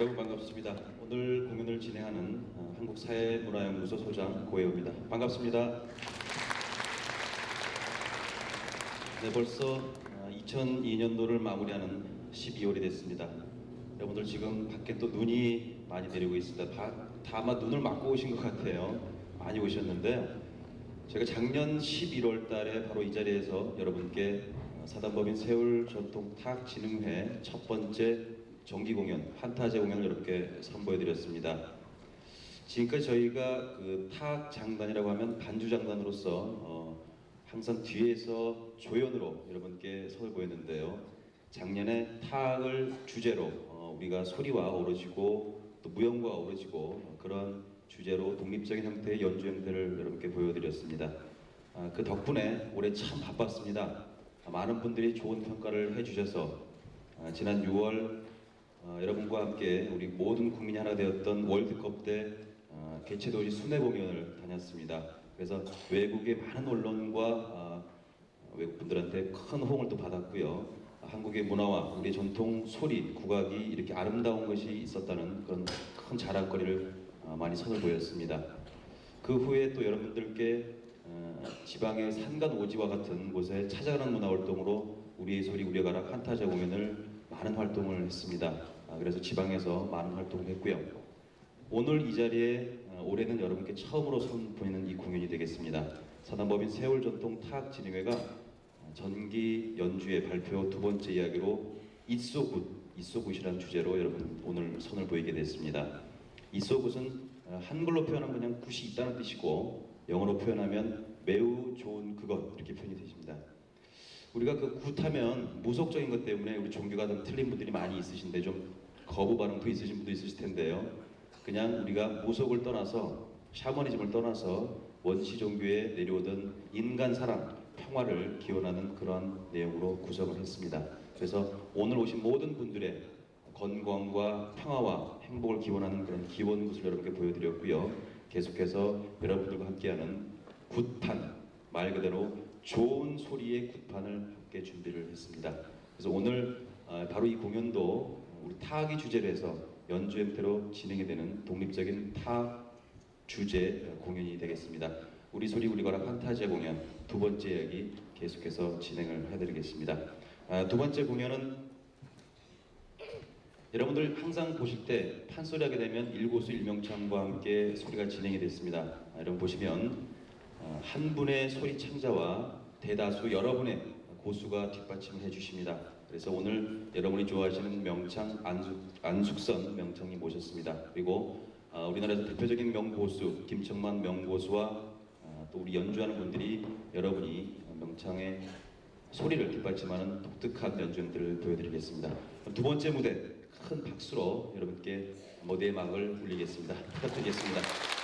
여러분 반갑습니다. 오늘 공연을 진행하는 어, 한국사회문화연구소 소장 고혜우입니다. 반갑습니다. 네, 벌써 2002년도를 마무리하는 12월이 됐습니다. 여러분들 지금 밖에 또 눈이 많이 내리고 있습니다. 다, 다 아마 눈을 맞고 오신 것 같아요. 많이 오셨는데 제가 작년 11월 달에 바로 이 자리에서 여러분께 어, 사단법인 세울 전통 타악 진흥회 첫 번째 정기 공연 판타제 공연을 여러분께 선보여 드렸습니다. 지금까지 저희가 그 타악 장단이라고 하면 반주 장단으로서 어, 항상 뒤에서 조연으로 여러분께 선을 보였는데요. 작년에 타악을 주제로 어, 우리가 소리와 어우러지고 또 무용과 어우러지고 그런 주제로 독립적인 형태의 연주 형태를 여러분께 보여드렸습니다. 아, 그 덕분에 올해 참 바빴습니다. 아, 많은 분들이 좋은 평가를 해주셔서 아, 지난 6월 어, 여러분과 함께 우리 모든 국민이 하나 되었던 월드컵 때 어, 개최도시 순회 공연을 다녔습니다. 그래서 외국의 많은 언론과 아, 외국 분들한테 큰 호응을 또 받았고요. 아, 한국의 문화와 우리 전통 소리, 국악이 이렇게 아름다운 것이 있었다는 그런 큰 자랑거리를 아, 많이 선을 보였습니다. 그 후에 또 여러분들께 어, 지방의 산간 오지와 같은 곳에 찾아가는 문화 활동으로 우리의 소리 우리의 가락 한타자 공연을 많은 활동을 했습니다. 아, 그래서 지방에서 많은 활동을 했고요. 오늘 이 자리에 어, 올해는 여러분께 처음으로 선보이는 이 공연이 되겠습니다. 사단법인 세월 전통 타악 진흥회가 어, 전기 연주회 발표 두 번째 이야기로 이쏘굿, 이쏘굿이라는 주제로 여러분 오늘 선을 보이게 됐습니다. 이쏘굿은 어, 한글로 표현하면 그냥 굿이 있다는 뜻이고 영어로 표현하면 매우 좋은 그것 이렇게 표현이 되십니다. 우리가 그 굿하면 무속적인 것 때문에 우리 종교가 좀 틀린 분들이 많이 있으신데 좀 거부 반응도 있으신 분도 있으실 텐데요. 그냥 우리가 무속을 떠나서 샤머니즘을 떠나서 원시 종교에 내려오던 인간 사랑, 평화를 기원하는 그런 내용으로 구성을 했습니다. 그래서 오늘 오신 모든 분들의 건강과 평화와 행복을 기원하는 그런 기원 굿을 여러분께 보여드렸고요. 계속해서 여러분들과 함께하는 굿판 말 그대로 좋은 소리의 굿판을 함께 준비를 했습니다. 그래서 오늘 아, 바로 이 공연도 우리 타악이 주제로 해서 연주 형태로 진행이 되는 독립적인 타악 주제 공연이 되겠습니다. 우리 소리 우리 거라 판타지아 공연 두 번째 이야기 계속해서 진행을 해드리겠습니다. 아, 두 번째 공연은 여러분들 항상 보실 때 판소리 하게 되면 일고수 일명창과 함께 소리가 진행이 됐습니다. 아, 여러분 보시면 어, 한 분의 소리 창자와 대다수 여러분의 고수가 뒷받침을 해주십니다. 그래서 오늘 여러분이 좋아하시는 명창 안숙, 안숙선 명창님 모셨습니다. 그리고 어, 우리나라에서 대표적인 명고수 김청만 명고수와 어, 또 우리 연주하는 분들이 여러분이 명창의 소리를 뒷받침하는 독특한 연주들을 보여드리겠습니다. 두 번째 무대 큰 박수로 여러분께 무대의 막을 울리겠습니다. 부탁드리겠습니다.